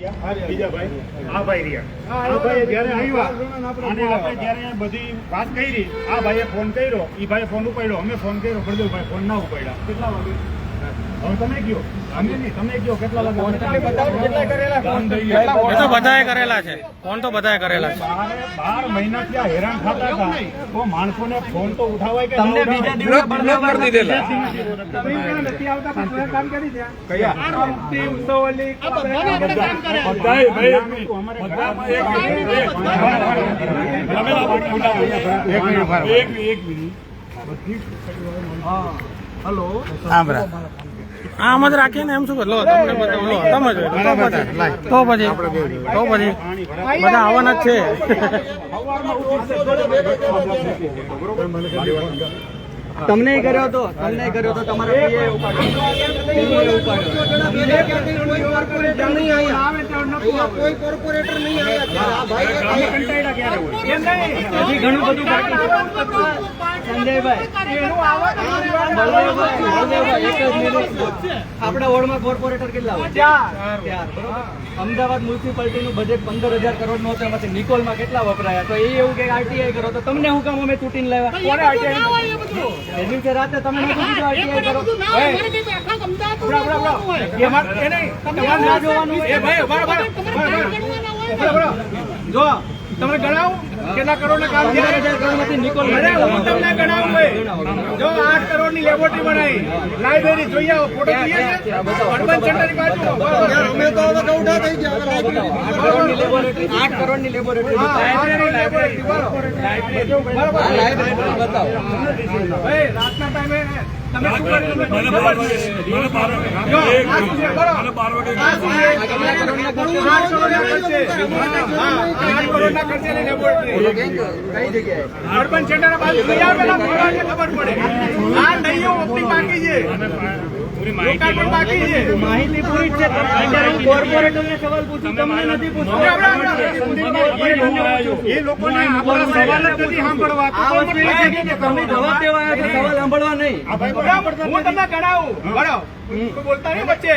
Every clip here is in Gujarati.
બીજા ભાઈ આ ભાઈ રહ્યા ભાઈ જ્યારે જ્યારે બધી વાત કરી, આ ભાઈએ ફોન કર્યો એ ભાઈ ફોન ઉપાડ્યો, અમે ફોન કર્યો પ્રજ્વલભાઈ ફોન ના ઉપાડ્યા. કેટલા વાગે હવે તમે કયો? અમે નહીં તમે કયો? કેટલા ગયા. એ તો બધાએ કરેલા છે. ફોન તો બધાએ કરેલા છે. બાર મહિનાથી આ હેરાન થતા હતા. તો માણસોને ફોન તો ઉઠાવાય કે તમને બીજા દિવસે બ્લોક કરી દીધેલા. બધાએ ભાઈ બધામાં એક મિનિટ, એક મિનિટ. તમે લોકો ઉઠાવો. એક મિનિટ ઊભા રહો. એક મિનિટ, એક આમરા આમ જ રાખીને એમ શું કરો? લો તમને બતાવું લો તમે જો તો પછી તો પછી બધા આવવાના જ છે તમને કર્યો હતો તમને કર્યો હતો તમારા ઉપાડ્યો. પીએ ઉપાડ્યો. હજી ઘણું બધું સંજયભાઈ. આપણા વોર્ડમાં કોર્પોરેટર કેટલા હોય? અમદાવાદ મ્યુનિસિપાલિટીનું બજેટ પંદર હજાર કરોડનું હતું. એમાંથી નિકોલમાં કેટલા વપરાયા? તો એ એવું કે આરટીઆઈ કરો. તો તમને હું કામ? અમે તૂટીને લેવા આરટીઆઈ એ દિવસે રાતે તમે નહોતું કીધું આરટીઆઈ કરો. બરાબર, બરાબર. એમાં એ નહીં, તમારે ના જોવાનું હોય. જો તમે ગણાવો. કેટલા કરોડ ના કામ હું તમને ગણાવું જો આઠ કરોડની લેબોરેટરી બનાવી લાઇબ્રેરી જોઈ આવો ફોટો જોઈએ અર્બન સેન્ટર બાજુ અમે તો હવે કૌઠા થઈ ગયા આઠ કરોડની લેબોરેટરી લાઇબ્રેરી લાઇબ્રેરી બરાબર લાઇબ્રેરી બતાવો રાતના ટાઈમે તમે શું કર્યું ખબર પડે આ નહીં ઓપનિંગ બાકી છે માહિતી પૂરી છે હું કોર્પોરેટરને સવાલ પૂછું તમને નથી પૂછતું એ લોકોને સવાલ જ નથી સાંભળવા તમે જવાબ દેવા સવાલ સાંભળવા નહીં હું તમને ગણાવું બરાબર બોલતા નહીં વચ્ચે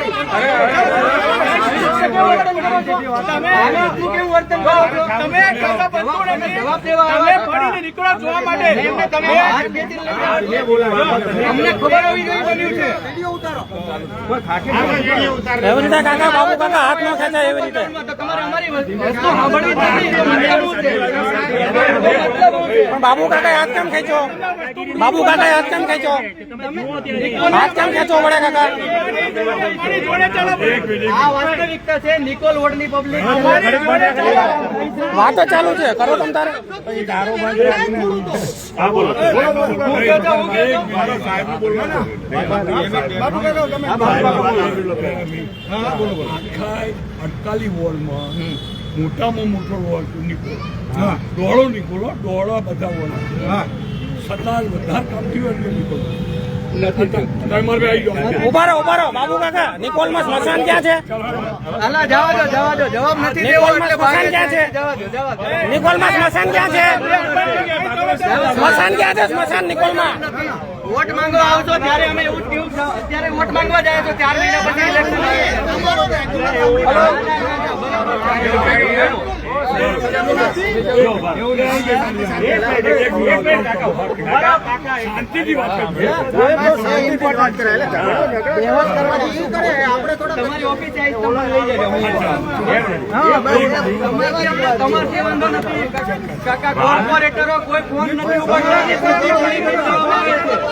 એવી રીતે કાકા બાબુ કાકા હાથ ન એવી રીતે બાબુ કાકા હાથ કેમ ખેંચો બાબુ કાકા હાથ કેમ ખેંચો હાથ કેમ ખેંચો વડે કાકા? વાસ્તવિકતા છે નિકોલ વોર્ડની પબ્લિક મારી જોડે ચાલો. વાતો ચાલુ છે. કરો તમ તારે. અટકાલી વોલમાં મોટામાં મોટો વોલ નીકળો ડોળો નીકળો ડોળા બધા વોલ. છતાં વધારે કામ થયું એટલે નીકળો તમારે આવી જાઓ ઊભા રહો ઊભા રહો બાબુ કાકા. નિકોલમાં સ્મશાન ક્યાં છે? અલા જવા દો જવા દો. જવાબ નથી દેવો નિકોલમાં એટલે સ્મશાન ક્યાં છે? દો નિકોલમાં સ્મશાન ક્યાં છે? સ્મશાન ક્યાં છે? સ્મશાન નિકોલમાં. વોટ માંગવા આવશો ત્યારે અમે એવું જ કેવું અત્યારે વોટ માંગવા જાય છો ચાર મહિના પછી ઇલેક્શન કોર્પોરેટરો કોઈ ફોન નથી ઉપાડતા.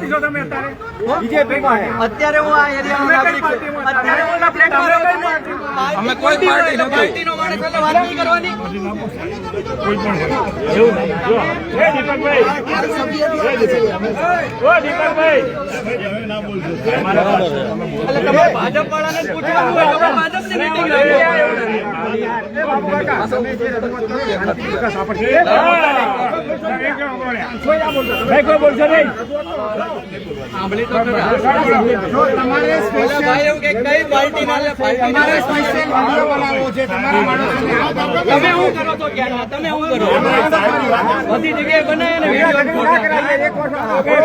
કઈ છો તમે અત્યારે. અત્યારે હું આ એરિયાનો નાગરિક છું. અત્યારે હું ઓલા ફ્લેટમાં અમે કોઈ પાર્ટી નથી. પાર્ટીનો માણસ એટલે વાત નહીં કરવાની. કોઈ પણ હોય. એ દીપકભાઈ. ઓ દીપકભાઈ. એટલે તમારે ભાજપ વાળાને પૂછવાનું હોય તો ભાજપની meeting રાખો. બાબુ કાકા. તમે જે રજૂઆત કરો વિકાસ આપણે- તમારે સ્પેશિયલ ભાઈ એવું કે કઈ પાર્ટી ના લે પાર્ટી ના તમારે લે. સ્પેશિયલ વીડિયો બનાવવો છે તમારા માણસોને તમે શું કરો છો ક્યાં તમે શું કરો બધી જગ્યાએ બનાવે ને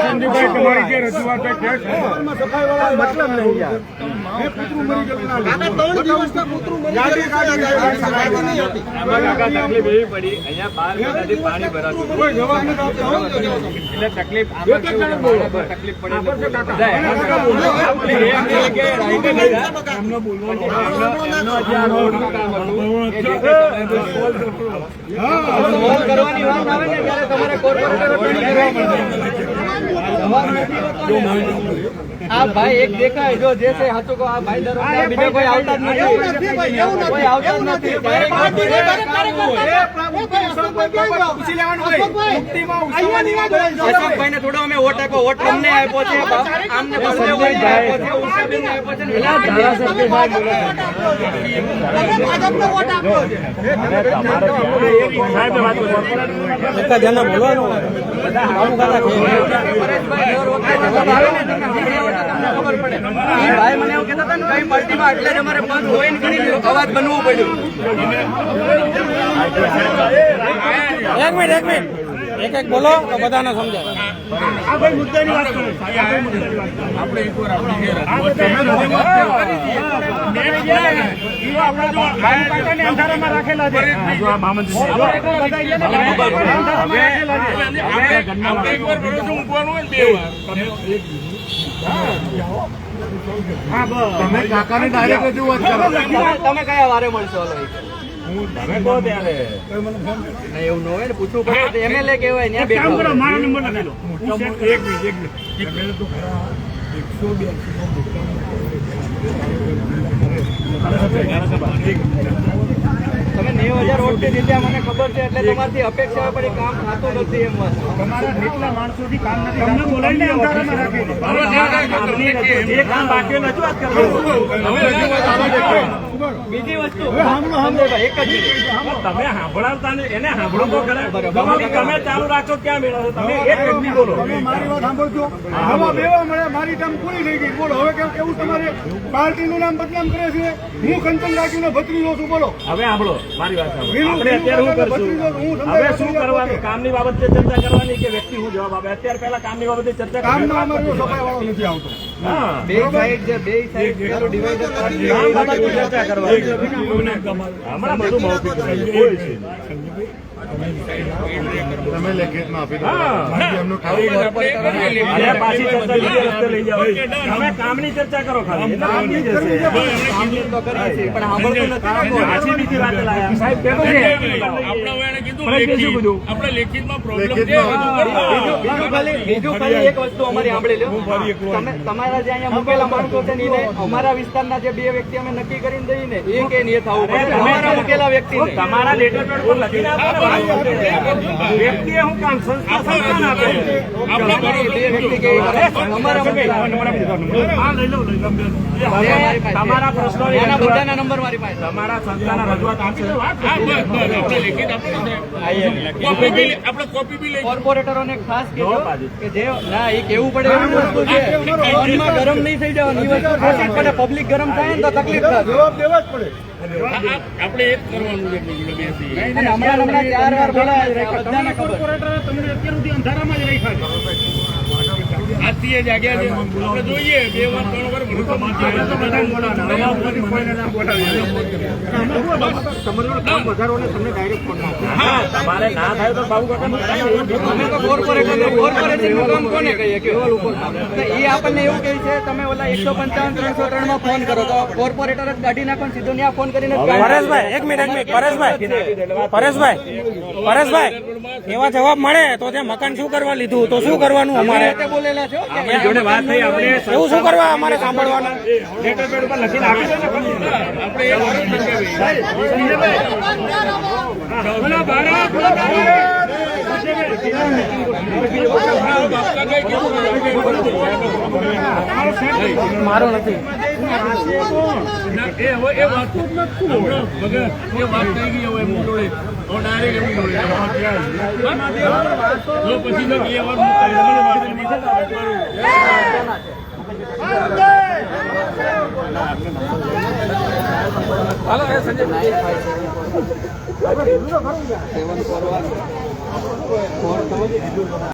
સંદીપભાઈ તમારી જે રજૂઆત મતલબ નહીં. તકલીફ તકલીફ પડી કે કામ હતું, સોલ્વ કરવાની વાત આવે ને ત્યારે તમારે કોર્પોરેટર આ ભાઈ એક દેખાય જો જે છે સાચું કહો આ ભાઈ દરરોજ બીજા કોઈ આવતા જ નથી. કોઈ આવતા જ નથી. પૂછી લેવાનું હોય. મુક્તિમાં થોડો અમે વોટ આપ્યો વોટ અમને આપ્યો છે આમને સંજયભાઈને આપ્યો છે ઉષાબેનને આપ્યો છે એટલે આ ધારાસભ્ય છે. પરેશભાઈ દર વખતે જવાબ આવે ને તમે સાંભળ્યા હોય તો તમને ખબર પડે. ઈ ભાઈ મને એવું કહેતા હતા ને કઈ પાર્ટીમાં એટલે જ અમારે પદ હોય ને ઘણી અવાજ બનવું પડ્યું. એક મિનિટ એક મિનિટ. એક એક બોલો તો બધાને સમજાય. તમે કાકાને ડાયરેક્ટ રજૂઆત કરો. તમે તમે કયા વારે મળશો? એવું ન હોય ને પૂછવું પડે એમએલએ કહેવાય એક કામ કરો મારો નંબર લખી લો. હું check કરું. એક મિનિટ એક મિનિટ. તમે તો ખરા એકસો તમે નેવ હજાર વોટ જીત્યા મને ખબર છે એટલે તમારથી અપેક્ષા પણ કામ થતું નથી એમ વાત. તમારા જેટલા માણસોથી કામ નથી તમને બોલાવીને અંધારામાં રાખે છે. જે કામ બાકી રજૂઆત કરો. બીજી વસ્તુ એક જ તમે સાંભળાવતા ને એને સાંભળો તો ખરા. તમે તમે ચાલુ રાખો ક્યાં મેળવશો તમે એક વ્યક્તિ બોલો. મારી વાત સાંભળજો. આવા બેવા મળે મારી ટર્મ પૂરી થઈ ગઈ. બોલો હવે કેવું કેવું તમારે? પાર્ટીનું નામ બદનામ કરે છે. હું કંચન રાખીને ભત્રીજો છું બોલો. હવે સાંભળો મારી વાત સાંભળો. આપણે અત્યારે શું કરશું? હું હવે શું કરવાનું? કામની બાબતે ચર્ચા કરવાની કે વ્યક્તિ હું જવાબ આપે? અત્યારે પહેલા કામની બાબતે ચર્ચા કામનો કરવી. અમારો સફાઈ વાળો નથી આવતો. બે સાઈડ છે બે સાઈડ ડિવાઈડર ચર્ચા કરવાની હમણાં બધું પાછી કામની ચર્ચા કરો ખાલી જશે કામની છીએ પણ સાહેબ કેવું છે પરેશભાઈ શું કીધું બીજું બીજું ખાલી એક વસ્તુ અમારી સાંભળી લો તમે તમારા જે અહીંયા મૂકેલા માણસો છે ને અમારા વિસ્તારના જે બે વ્યક્તિ અમે નક્કી કરીને દઈએ ને એ કે નહીં એ થવું પડે અમારા મૂકેલા વ્યક્તિ તમારા લેટર પેડ પર લખીને આપો વ્યક્તિએ હું કામ સંસ્થા આપે બે વ્યક્તિ કે અમારા લો. તમારા પ્રશ્નો એના બધાના આપશે કોર્પોરેટરોને ખાસ કહેજો કે જે ના એ કેવું પડે એવી વસ્તુ છે ફોનમાં ગરમ નહીં થઈ જવાની. વસ્તુ પબ્લિક ગરમ થાય ને તો તકલીફ થાય જવાબ દેવા જ પડે. અને હમણાં હમણાં ચાર વાર બોલાયા કોર્પોરેટર તમને અત્યાર સુધી અંધારામાં જ રાખ્યા છે. આપણે તો બધાને બોલાવવાના. નવા ઉપરથી કોઈને ના બોલાવીએ. હા, તમારે ના થાય તો બાબુ કાકાનું અમે તો કોર્પોરેટર કોર્પોરેશનનું કામ કોને કહીએ? કે તો એ આપણને એવું કહે છે તમે ઓલા એકસો પંચાવન ત્રણસો ત્રણમાં ફોન કરો. તો કોર્પોરેટર જ કાઢી નાખો સીધો ત્યાં ફોન કરીને પરેશભાઈ એક મિનિટ એક મિનિટ પરેશભાઈ. પરેશભાઈ. પરેશભાઈ એવા જવાબ મળે તો ત્યાં મકાન શું કરવા લીધું? તો શું કરવાનું અમારે? બોલેલા છો આપણી જોડે વાત થઈ આપણે એવું શું કરવા અમારે સાંભળવાનું લેટર પેડ ઉપર લખીને આપી દો ને. બોલો ભારત માતા કી જય. મારો નથી એ વાત જ નથી એ વાત થઈ ગઈ હોય એમ જોડે હવે ડાયરેક્ટ એમની જોડે જો પછી તો એ વાત હાલો સંજય